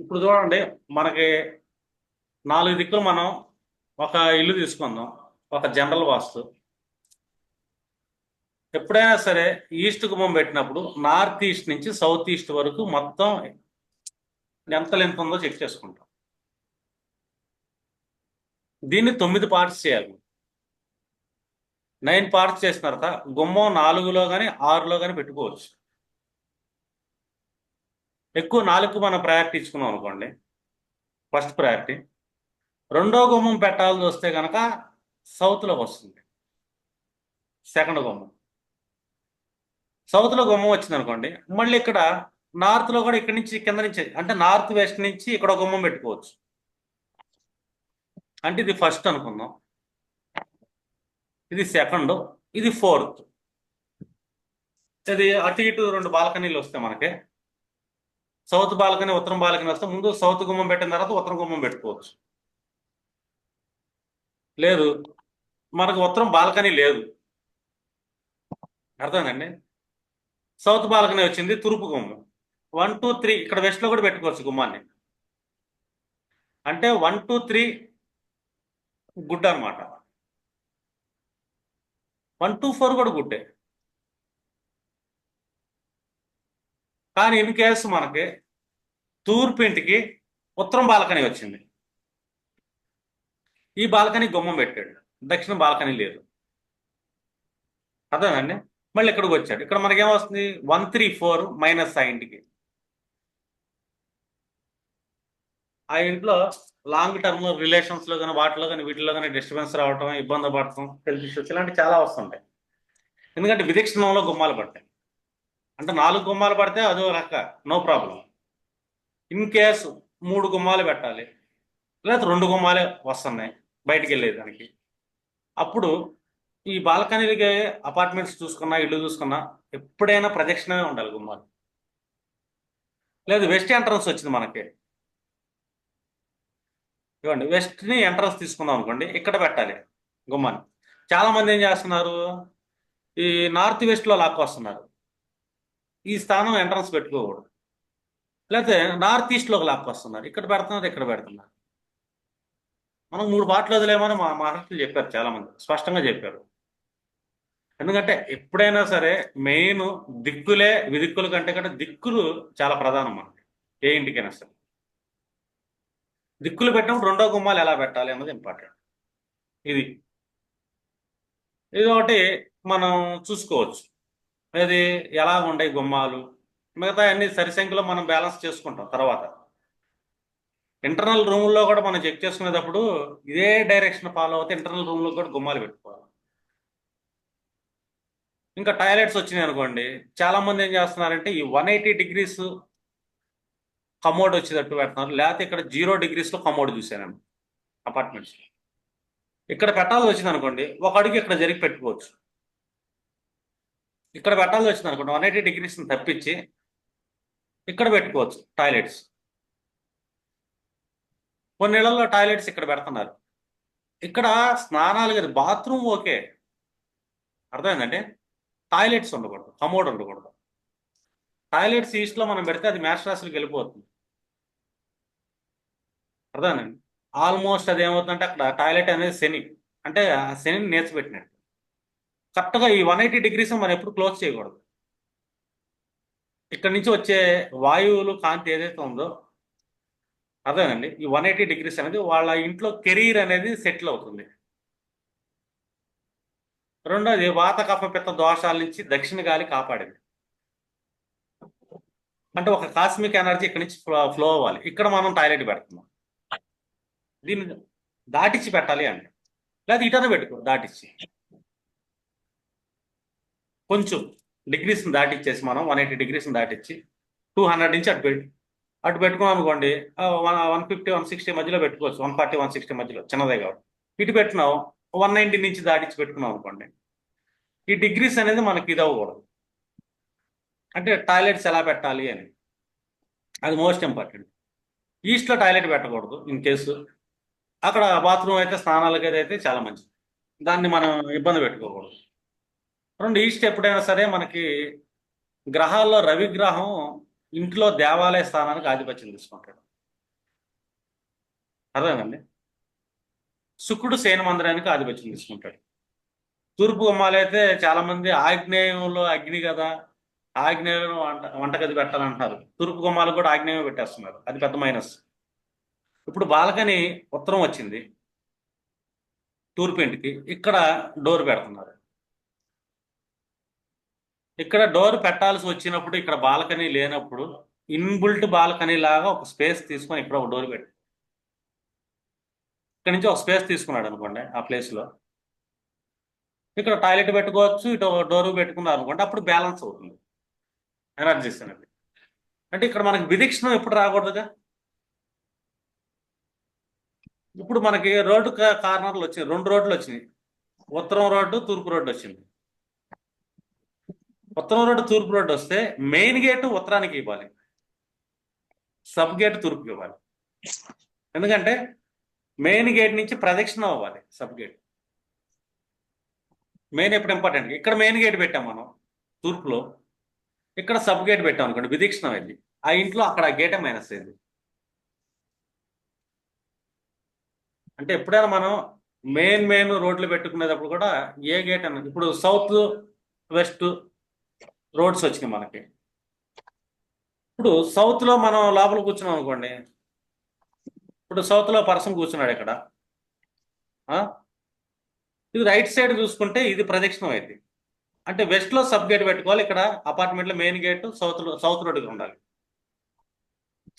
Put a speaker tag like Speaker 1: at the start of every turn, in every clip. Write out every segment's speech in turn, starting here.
Speaker 1: ఇప్పుడు చూడండి మనకి నాలుగు దిక్కులు మనం ఒక ఇల్లు తీసుకుందాం ఒక జనరల్ వాస్తు. ఎప్పుడైనా సరే ఈస్ట్ గుమ్మం పెట్టినప్పుడు నార్త్ ఈస్ట్ నుంచి సౌత్ ఈస్ట్ వరకు మొత్తం ఎంత లెంత్ ఉందో చెక్ చేసుకుంటాం. దీన్ని తొమ్మిది పార్ట్స్ చేయాలి. నైన్ పార్ట్స్ చేసిన తర్వాత గుమ్మం నాలుగులో కానీ ఆరులో కానీ పెట్టుకోవచ్చు. ఎక్కువ నాలుగు మనం ప్రయారిటీ ఇచ్చుకున్నాం అనుకోండి. ఫస్ట్ ప్రయారిటీ రెండో గుమ్మం పెట్టాల్సి వస్తే కనుక సౌత్లోకి వస్తుంది. సెకండ్ గుమ్మం. సౌత్లో గుమ్మం వచ్చింది అనుకోండి మళ్ళీ ఇక్కడ నార్త్లో కూడా ఇక్కడ నుంచి కింద నుంచి అంటే నార్త్ వెస్ట్ నుంచి ఇక్కడ ఒక గుమ్మం పెట్టుకోవచ్చు. అంటే ఇది ఫస్ట్ అనుకుందాం. ఇది సెకండ్ ఇది ఫోర్త్ ఇది అటు ఇటు రెండు బాల్కనీలు వస్తాయి మనకి. సౌత్ బాల్కనీ ఉత్తరం బాల్కనీ వస్తే ముందు సౌత్ గుమ్మం పెట్టిన తర్వాత ఉత్తరం గుమ్మం పెట్టుకోవచ్చు. లేదు. మనకు ఉత్తరం బాల్కనీ లేదు. అర్థమేనండి సౌత్ బాల్కనీ వచ్చింది తూర్పు గుమ్మం. వన్ టూ త్రీ ఇక్కడ వెస్ట్లో కూడా పెట్టుకోవచ్చు గుమ్మాన్ని. అంటే వన్ టూ త్రీ గుడ్ అనమాట వన్ టూ ఫోర్ కూడా గుడ్డే. కానీ ఇన్ కేసు మనకి తూర్పు ఇంటికి ఉత్తరం బాల్కనీ వచ్చింది. ఈ బాల్కనీ గుమ్మం పెట్టాడు. దక్షిణ బాల్కనీ లేదు. అర్థమండి మళ్ళీ ఇక్కడికి వచ్చాడు. ఇక్కడ మనకి ఏమొస్తుంది వన్ త్రీ ఫోర్ మైనస్ ఆ ఇంటికి. ఆ ఇంట్లో లాంగ్ టర్మ్ రిలేషన్స్లో కానీ వాటిలో కానీ వీటిలో కానీ డిస్టర్బెన్స్ రావటం ఇబ్బంది పడటం హెల్త్ ఇష్యూస్ ఇలాంటి చాలా వస్తుంటాయి. ఎందుకంటే విదక్షిణంలో గుమ్మాలు పడతాయి. అంటే నాలుగు గుమ్మాలు పడితే అదో రక నో ప్రాబ్లం. ఇన్ కేసు మూడు గుమ్మాలు పెట్టాలి లేదా రెండు గుమ్మాలే వస్తున్నాయి బయటికి వెళ్ళేదానికి. అప్పుడు ఈ బాల్కనీలకి అపార్ట్మెంట్స్ చూసుకున్నా ఇల్లు చూసుకున్నా ఎప్పుడైనా ప్రదక్షిణమే ఉండాలి గుమ్మాలు లేదు వెస్ట్ ఎంట్రన్స్ వచ్చింది మనకి. ఇవ్వండి వెస్ట్ని ఎంట్రన్స్ తీసుకుందాం అనుకోండి ఇక్కడ పెట్టాలి గుమ్మాన్ని చాలా మంది ఏం చేస్తున్నారు? ఈ నార్త్ వెస్ట్లో లాక్కొస్తున్నారు. ఈ స్థానం ఎంట్రన్స్ పెట్టుకోకూడదు. లేకపోతే నార్త్ ఈస్ట్లోకి లాక్కొస్తున్నారు. ఇక్కడ పెడుతున్నారు ఇక్కడ పెడుతున్నారు. మనం మూడు బాటలు వదిలేమని మా మహర్షులు చెప్పారు చాలామంది. స్పష్టంగా చెప్పారు. ఎందుకంటే ఎప్పుడైనా సరే మెయిన్ దిక్కులే విదిక్కుల కంటే కంటే దిక్కులు చాలా ప్రధానం మనకి. ఏ ఇంటికైనా సరే. దిక్కులు పెట్టినప్పుడు రెండో గుమ్మాలు ఎలా పెట్టాలి అన్నది ఇంపార్టెంట్. ఇది. ఇది ఒకటి మనం చూసుకోవచ్చు. అది ఎలా ఉంటాయి గుమ్మాలు? మిగతా అన్ని సరిసంఖ్యలో మనం బ్యాలెన్స్ చేసుకుంటాం తర్వాత. ఇంటర్నల్ రూమ్లో కూడా మనం చెక్ చేసుకునేటప్పుడు ఇదే డైరెక్షన్ ఫాలో అవుతే ఇంటర్నల్ రూమ్లో కూడా గుమ్మాలు పెట్టుకోవాలి. ఇంకా టాయిలెట్స్ వచ్చినాయి అనుకోండి చాలామంది ఏం చేస్తున్నారంటే ఈ వన్ ఎయిటీ డిగ్రీస్ కమోడ్ వచ్చేటట్టు పెడుతున్నారు. లేకపోతే ఇక్కడ జీరో డిగ్రీస్లో కమోడ్ చూశాను. అపార్ట్మెంట్స్ ఇక్కడ పెట్టాల్సి వచ్చింది అనుకోండి ఒక అడుగు ఇక్కడ జరిగి పెట్టుకోవచ్చు. ఇక్కడ పెట్టాల్సి వచ్చింది అనుకోండి వన్ ఎయిటీ డిగ్రీస్ని తప్పించి ఇక్కడ పెట్టుకోవచ్చు టాయిలెట్స్ కొన్ని నెలల్లో టాయిలెట్స్ ఇక్కడ పెడుతున్నారు. ఇక్కడ స్నానాలు కదా బాత్రూమ్ ఓకే. అర్థమైందంటే టాయిలెట్స్ ఉండకూడదు కమోడ్ ఉండకూడదు. టాయిలెట్స్ ఈస్ట్లో మనం పెడితే అది మ్యాచ్ రాశులకు వెళ్ళిపోతుంది. అర్థమేనండి ఆల్మోస్ట్ అది ఏమవుతుందంటే అక్కడ టాయిలెట్ అనేది శని. అంటే ఆ శనిని నేర్చిపెట్టినట్టు. కరెక్ట్గా ఈ వన్ ఎయిటీ డిగ్రీస్ మనం ఎప్పుడు క్లోజ్ చేయకూడదు. ఇక్కడ నుంచి వచ్చే వాయువులు కాంతి ఏదైతే ఉందో అదేనండి ఈ వన్ ఎయిటీ డిగ్రీస్ అనేది వాళ్ళ ఇంట్లో కెరీర్ అనేది సెటిల్ అవుతుంది. రెండోది వాత కఫ దోషాల నుంచి దక్షిణ గాలి కాపాడింది. అంటే ఒక కాస్మిక్ ఎనర్జీ ఇక్కడ నుంచి ఫ్లో అవ్వాలి. ఇక్కడ మనం టాయిలెట్ పెడుతున్నాం. దీన్ని దాటిచ్చి పెట్టాలి అంటే లేదా ఇటనే పెట్టుకో దాటిచ్చి. కొంచెం. డిగ్రీస్ని దాటిచ్చేసి మనం వన్ ఎయిటీ డిగ్రీస్ని దాటిచ్చి టూ హండ్రెడ్ నుంచి అటు పెట్టి అటు పెట్టుకున్నాం అనుకోండి one one fifty one sixty మధ్యలో పెట్టుకోవచ్చు. వన్ ఫార్టీ వన్ సిక్స్టీ మధ్యలో చిన్నదే కాబట్టి. ఇటు పెట్టినాం వన్ నైంటీ నుంచి దాటిచ్చి పెట్టుకున్నాం అనుకోండి ఈ డిగ్రీస్ అనేది మనకి ఇది అవ్వకూడదు. అంటే టాయిలెట్స్ ఎలా పెట్టాలి అని. అది మోస్ట్ ఇంపార్టెంట్ ఈస్ట్లో టాయిలెట్ పెట్టకూడదు ఇన్ కేసు అక్కడ బాత్రూమ్ అయితే స్నానాలకి అయితే చాలా మంచిది. దాన్ని మనం ఇబ్బంది పెట్టుకోకూడదు. రెండు ఈస్ట్ ఎప్పుడైనా సరే మనకి గ్రహాల్లో రవి గ్రహం ఇంట్లో దేవాలయ స్థానానికి ఆధిపత్యం తీసుకుంటాడు. అర్థమండి శుక్రుడు శయన మందిరానికి ఆధిపత్యం తీసుకుంటాడు. తూర్పు గుమ్మాలైతే చాలా మంది ఆగ్నేయంలో అగ్ని కదా ఆగ్నేయం వంట వంటగది పెట్టాలంటున్నారు. తూర్పు గుమ్మాలు కూడా ఆగ్నేయం పెట్టేస్తున్నారు. అది పెద్ద మైనస్. ఇప్పుడు బాల్కనీ ఉత్తరం వచ్చింది. తూర్పు ఇంటికి. ఇక్కడ డోర్ పెడుతున్నారు. ఇక్కడ డోర్ పెట్టాల్సి వచ్చినప్పుడు ఇక్కడ బాల్కనీ లేనప్పుడు ఇన్బుల్ట్ బాల్కనీ లాగా ఒక స్పేస్ తీసుకొని ఇక్కడ ఒక డోర్ పెట్టి. ఇక్కడ నుంచి ఒక స్పేస్ తీసుకున్నాడు అనుకోండి ఆ ప్లేస్లో ఇక్కడ టాయిలెట్ పెట్టుకోవచ్చు ఇటు డోర్ పెట్టుకున్నారు అనుకోండి అప్పుడు బ్యాలెన్స్ అవుతుంది. ఎనర్జీస్ అనేది అంటే ఇక్కడ మనకి విదీక్షణం ఎప్పుడు రాకూడదుగా? ఇప్పుడు మనకి రోడ్డు కార్నర్లు వచ్చినాయి రెండు రోడ్లు వచ్చినాయి. ఉత్తరం రోడ్డు తూర్పు రోడ్డు వచ్చింది. ఉత్తరం రోడ్డు తూర్పు రోడ్డు వస్తే మెయిన్ గేట్ ఉత్తరానికి ఇవ్వాలి. సబ్ గేట్ తూర్పుకి ఇవ్వాలి. ఎందుకంటే మెయిన్ గేట్ నుంచి ప్రదక్షిణ అవ్వాలి సబ్ గేట్. మెయిన్ ఎప్పుడు ఇంపార్టెంట్? ఇక్కడ మెయిన్ గేట్ పెట్టాం మనం తూర్పులో. ఇక్కడ సబ్ గేట్ పెట్టాం అనుకోండి విదీక్షణం వెళ్ళి. ఆ ఇంట్లో అక్కడ గేటే మైనస్ అయింది. అంటే ఎప్పుడైనా మనం మెయిన్ మెయిన్ రోడ్లు పెట్టుకునేటప్పుడు కూడా ఏ గేట్ అన్నది ఇప్పుడు సౌత్ వెస్ట్ రోడ్స్ వచ్చినాయి మనకి. ఇప్పుడు సౌత్లో మనం లోపల కూర్చున్నాం అనుకోండి. ఇప్పుడు సౌత్లో పర్సన్ కూర్చున్నాడు ఇక్కడ. ఆ? ఇది రైట్ సైడ్ చూసుకుంటే ఇది ప్రదక్షిణం అయింది అంటే వెస్ట్లో సబ్ గేట్ పెట్టుకోవాలి ఇక్కడ అపార్ట్మెంట్లో మెయిన్ గేట్ సౌత్లో సౌత్ రోడ్డుకి ఉండాలి.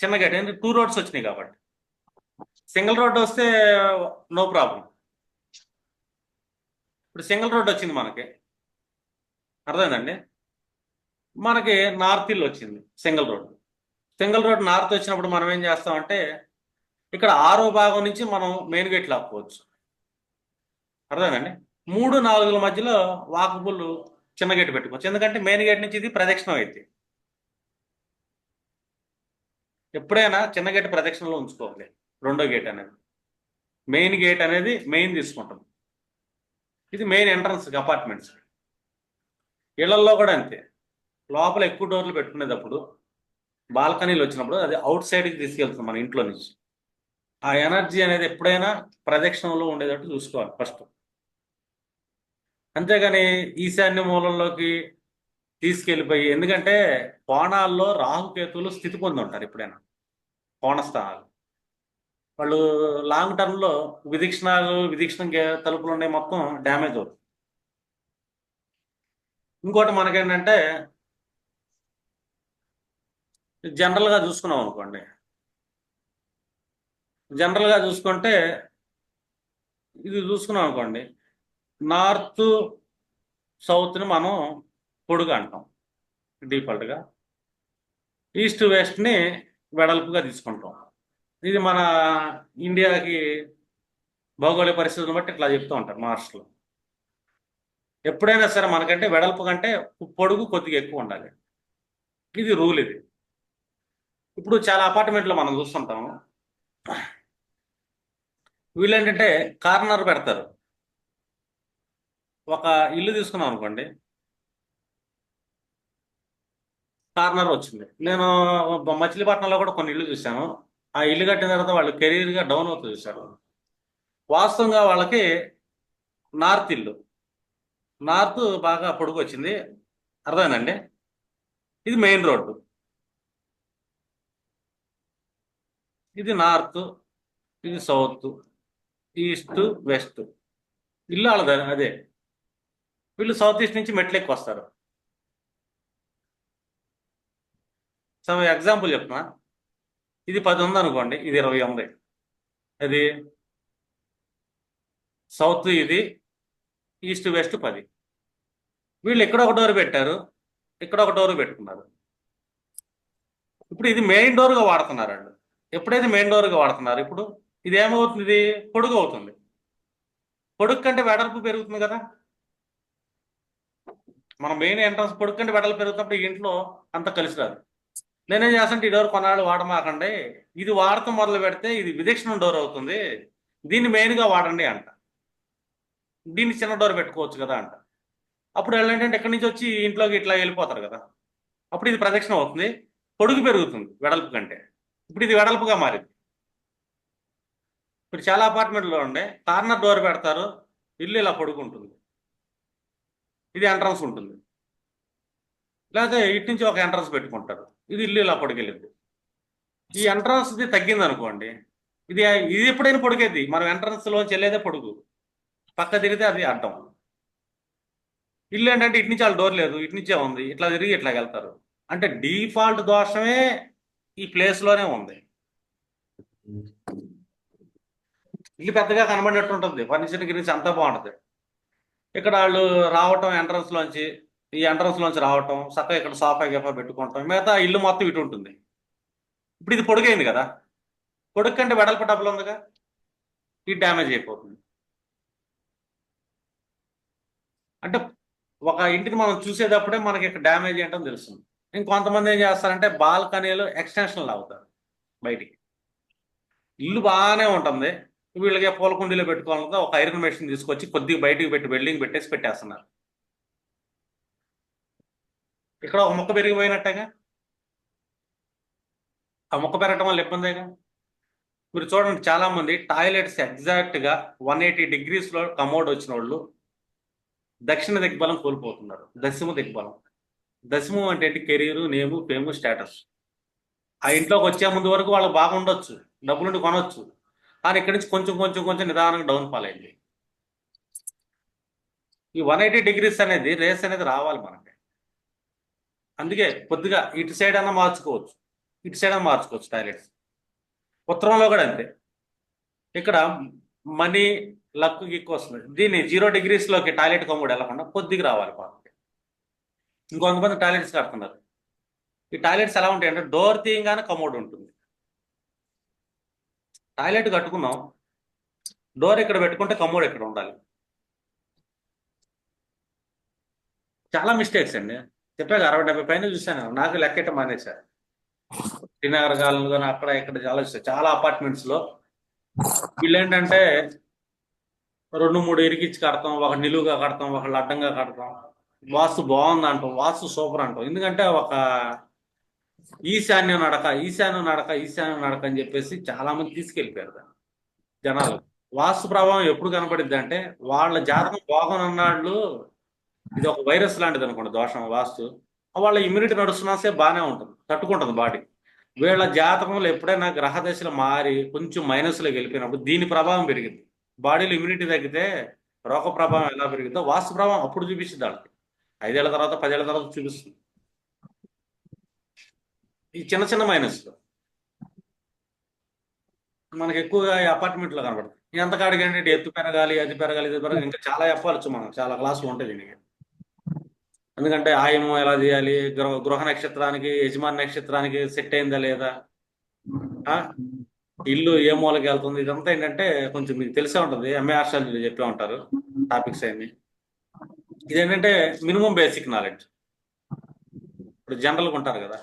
Speaker 1: చిన్న గేట్ అంటే టూ రోడ్స్ వచ్చినాయి కాబట్టి. సింగిల్ రోడ్ వస్తే నో ప్రాబ్లం ఇప్పుడు సింగిల్ రోడ్ వచ్చింది మనకి. అర్థమైందండి మనకి నార్త్ ఇల్లు వచ్చింది single road. Single road north వచ్చినప్పుడు మనం ఏం చేస్తామంటే ఇక్కడ ఆరో భాగం నుంచి మనం మెయిన్ గేట్ లాక్కోవచ్చు. అర్థమేనండి మూడు నాలుగుల మధ్యలో వాకబుల్ చిన్న గేట్ పెట్టుకోవచ్చు. ఎందుకంటే మెయిన్ గేట్ నుంచి ఇది ప్రదక్షిణం అయితే ఎప్పుడైనా చిన్న గేట్ ప్రదక్షిణలో ఉంచుకోవాలి. రెండో గేట్ అనేది. మెయిన్ గేట్ అనేది మెయిన్ తీసుకుంటాం. ఇది మెయిన్ ఎంట్రన్స్ అపార్ట్మెంట్స్. ఇళ్ళల్లో కూడా అంతే. లోపల ఎక్కువ డోర్లు పెట్టుకునేటప్పుడు బాల్కనీలు వచ్చినప్పుడు అది అవుట్ సైడ్కి తీసుకెళ్తుంది మన ఇంట్లో నుంచి. ఆ ఎనర్జీ అనేది ఎప్పుడైనా ప్రదక్షిణంలో ఉండేటట్టు చూసుకోవాలి ఫస్ట్. అంతేగాని ఈశాన్య మూలంలోకి తీసుకెళ్ళిపోయి ఎందుకంటే కోణాల్లో రాహుకేతువులు స్థితి పొంది ఉంటారు ఎప్పుడైనా కోణస్థానాలు. వాళ్ళు లాంగ్ టర్మ్లో విదీక్షణాలు విదీక్షణ తలుపులు ఉన్నాయి మొత్తం డ్యామేజ్ అవుతుంది. ఇంకోటి మనకేంటంటే జనరల్గా చూసుకున్నాం అనుకోండి. జనరల్గా చూసుకుంటే ఇది చూసుకున్నాం అనుకోండి. నార్త్ సౌత్ని మనం పొడుగు అంటాం. డిఫాల్ట్గా. ఈస్ట్ వెస్ట్ని వెడల్పుగా తీసుకుంటాం. ఇది మన ఇండియాకి భౌగోళిక పరిస్థితులను బట్టి ఇట్లా చెప్తూ ఉంటారు మార్క్స్లో. ఎప్పుడైనా సరే మనకంటే వెడల్పు కంటే పొడుగు కొద్దిగా ఎక్కువ ఉండాలి. ఇది రూల్ ఇది. ఇప్పుడు చాలా అపార్ట్మెంట్లో మనం చూస్తుంటాము. వీళ్ళు ఏంటంటే కార్నర్ పెడతారు. ఒక ఇల్లు తీసుకున్నాం అనుకోండి. కార్నర్ వచ్చింది. నేను మచిలీపట్నంలో కూడా కొన్ని ఇల్లు చూశాను. ఆ ఇల్లు కట్టిన తర్వాత వాళ్ళు కెరీర్గా డౌన్ అవుతూ చూశారు. వాస్తవంగా వాళ్ళకి నార్త్ ఇల్లు. నార్త్ బాగా పొడుగు వచ్చింది. అర్థమైందండి? ఇది మెయిన్ రోడ్డు ఇది నార్త్ ఇది సౌత్ ఈస్ట్ వెస్ట్. ఇల్లు వాళ్ళ అదే. వీళ్ళు సౌత్ ఈస్ట్ నుంచి మెట్లు ఎక్కువ వస్తారు. సో ఎగ్జాంపుల్ చెప్తున్నా. ఇది పది ఉంది అనుకోండి ఇది ఇరవై ఉంది. అది సౌత్ ఇది ఈస్ట్ వెస్ట్ పది. వీళ్ళు ఇక్కడ ఒక డోర్ పెట్టారు ఇక్కడ ఒక డోర్ పెట్టుకున్నారు. ఇప్పుడు ఇది మెయిన్ డోర్గా వాడుతున్నారు వాళ్ళు. ఎప్పుడైతే మెయిన్ డోర్గా వాడుతున్నారు ఇప్పుడు ఇది ఏమవుతుంది? ఇది పొడుగు అవుతుంది. పొడుగు కంటే వెడల్పు పెరుగుతుంది కదా? మన మెయిన్ ఎంట్రన్స్ పొడుగు కంటే వెడల్పు పెరుగుతున్నప్పుడు ఇంట్లో అంత కలిసి రాదు. నేనేం చేస్తాను ఈ డోర్ కొన్నాళ్ళు వాడమాకండి. ఇది వాడటం మొదలు పెడితే ఇది విదక్షిణ డోర్ అవుతుంది. దీన్ని మెయిన్గా వాడండి అంట. దీన్ని చిన్న డోర్ పెట్టుకోవచ్చు కదా అంట. అప్పుడు వాళ్ళు ఏంటంటే ఎక్కడి నుంచి వచ్చి ఇంట్లోకి ఇట్లా వెళ్ళిపోతారు కదా. అప్పుడు ఇది ప్రదక్షిణ అవుతుంది. పొడుగు పెరుగుతుంది వెడల్పు కంటే. ఇప్పుడు ఇది వెడల్పుగా మారింది. ఇప్పుడు చాలా అపార్ట్మెంట్లో ఉండే కార్నర్ డోర్ పెడతారు ఇల్లు ఇలా పడుకుంటుంది. ఇది ఎంట్రన్స్ ఉంటుంది. లేకపోతే ఇటు నుంచి ఒక ఎంట్రన్స్ పెట్టుకుంటారు. ఇది ఇల్లు ఇలా పొడికెళ్ళింది. ఈ ఎంట్రన్స్ ఇది తగ్గింది అనుకోండి ఇది ఇది ఎప్పుడైనా పొడిగేది మనం ఎంట్రన్స్ చెల్లేదే వెళ్ళేదే పొడుగు పక్క తిరిగితే అది అడ్డం. ఇల్లు ఏంటంటే ఇటు నుంచి వాళ్ళ డోర్ లేదు ఇటు నుంచే ఉంది. ఇట్లా తిరిగి ఇట్లా వెళ్తారు. అంటే డిఫాల్ట్ దోషమే ఈ ప్లేస్లోనే ఉంది. ఇల్లు పెద్దగా కనబడినట్టు ఉంటుంది ఫర్నిచర్ గురించి అంతా బాగుంటుంది. ఇక్కడ వాళ్ళు రావటం ఎంట్రన్స్ లోంచి ఈ ఎంట్రన్స్ లోంచి రావటం చక్కగా ఇక్కడ సోఫా గిఫా పెట్టుకోవటం మిగతా ఇల్లు మొత్తం ఇటు ఉంటుంది. ఇప్పుడు ఇది పొడుగైంది కదా. పొడుగు కంటే వెడల్పు డబ్బులు ఉందిగా. ఇది డ్యామేజ్ అయిపోతుంది. అంటే ఒక ఇంటిని మనం చూసేటప్పుడే మనకి ఇక్కడ డ్యామేజ్ ఏంటని తెలుస్తుంది. ఇంకొంతమంది ఏం చేస్తారంటే బాల్కనీలు ఎక్స్టెన్షన్లు అవుతారు బయటికి. ఇల్లు బాగానే ఉంటుంది. వీళ్ళకి పూల కుండీలో పెట్టుకోవాలంటే ఒక ఐరన్ మెషిన్ తీసుకొచ్చి కొద్దిగా బయటికి పెట్టి వెల్డింగ్ పెట్టేసి పెట్టేస్తున్నారు. ఇక్కడ ఒక మొక్క పెరిగిపోయినట్టేగా? ఆ మొక్క పెరగటం వల్ల ఇబ్బందేగా? మీరు చూడండి చాలా మంది టాయిలెట్స్ ఎగ్జాక్ట్గా వన్ ఎయిటీ డిగ్రీస్లో కమోడ్ వచ్చిన వాళ్ళు దక్షిణ దిగ్బలం కోల్పోతున్నారు. దశమ దిగ్బలం. దశమం అంటే career career name fame status. ఆ ఇంట్లోకి వచ్చే ముందు వరకు వాళ్ళు బాగుండొచ్చు డబ్బులుండి కొనొచ్చు. కానీ ఇక్కడి నుంచి కొంచెం కొంచెం కొంచెం నిదానంగా డౌన్ ఫాల్ అయింది. ఈ వన్ ఎయిటీ డిగ్రీస్ అనేది రేస్ అనేది రావాలి మనకి. అందుకే కొద్దిగా ఇటు సైడ్ అన్న మార్చుకోవచ్చు. ఇటు సైడ్ అన్న మార్చుకోవచ్చు టాయిలెట్స్. ఉత్తరంలో కూడా అంతే. ఇక్కడ మనీ లక్ ఎక్కువ వస్తుంది దీన్ని జీరో డిగ్రీస్లోకి టాయిలెట్ కమ్ముడు వెళ్ళకుండా కొద్దిగా రావాలి మనకి ఇంకొంతమంది టాయిలెట్స్ కడుతున్నారు. ఈ టాయిలెట్స్ ఎలా ఉంటాయి అంటే డోర్ తీయంగానే కమోడ్ ఉంటుంది. టాయిలెట్ కట్టుకున్నాం. డోర్ ఇక్కడ పెట్టుకుంటే కమోడ్ ఇక్కడ ఉండాలి. చాలా మిస్టేక్స్ అండి. చెప్పాక అరవై డెబ్బై పైన చూశాను. నాకు లెక్కెట్ట మానేశారు శ్రీనగర్ గాలను కానీ అక్కడ ఇక్కడ చాలా చూసాను. చాలా అపార్ట్మెంట్స్లో వీళ్ళు ఏంటంటే రెండు మూడు ఇరికిచ్చి కడతాం ఒక నిలువుగా కడతాం ఒకళ్ళు అడ్డంగా కడతాం. వాస్తు బాగుంది అంటాం వాస్తు సూపర్ అంటాం. ఎందుకంటే ఒక ఈశాన్య నడక ఈశాన్య నడక ఈశాన్య నడక అని చెప్పేసి చాలా మంది తీసుకెళ్ళిపోయారు దాన్ని. జనాలు. వాస్తు ప్రభావం ఎప్పుడు కనపడింది అంటే వాళ్ళ జాతకం బాగునన్నాళ్ళు ఇది ఒక వైరస్ లాంటిది అనుకోండి దోషం వాస్తు. వాళ్ళ ఇమ్యూనిటీ నడుస్తున్నాసే బాగానే ఉంటుంది తట్టుకుంటుంది బాడీ. వీళ్ళ జాతకంలో ఎప్పుడైనా గ్రహదశలు మారి కొంచెం మైనస్లోకి వెళ్ళిపోయినప్పుడు దీని ప్రభావం పెరిగింది. బాడీలో ఇమ్యూనిటీ తగ్గితే రోగ ప్రభావం ఎలా పెరిగిందో వాస్తు ప్రభావం అప్పుడు చూపిస్తుంది వాళ్ళకి. ఐదేళ్ళ తర్వాత పదేళ్ళ తర్వాత చూపిస్తుంది. ఈ చిన్న చిన్న మైనస్లు మనకు ఎక్కువగా ఈ అపార్ట్మెంట్లో కనబడుతుంది ఎంత కాడికి ఏంటంటే ఎత్తు పెరగాలి అది పెరగాలి ఇది పెరగాలి ఇంకా చాలా చెప్పవచ్చు మనం చాలా క్లాసులు ఉంటాయి దీనికి. ఎందుకంటే ఆయము ఎలా చేయాలి గృహ గృహ నక్షత్రానికి యజమాని నక్షత్రానికి సెట్ అయిందా లేదా? ఆ? ఇల్లు ఏ మూలకి వెళ్తుంది? ఇదంతా ఏంటంటే కొంచెం మీకు తెలిసే ఉంటుంది. ఎంఏ ఆర్షాలు చెప్పే ఉంటారు టాపిక్స్ అన్ని. ఇదేంటంటే మినిమం బేసిక్ నాలెడ్జ్. ఇప్పుడు జనరల్గా ఉంటారు కదా.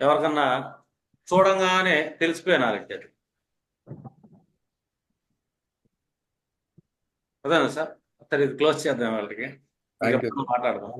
Speaker 1: ఎవరికన్నా చూడంగానే తెలిసిపోయే నాలెడ్జ్ అది. అదేనా సార్? సరే ఇది క్లోజ్ చేద్దాం వాళ్ళకి. మాట్లాడదాం.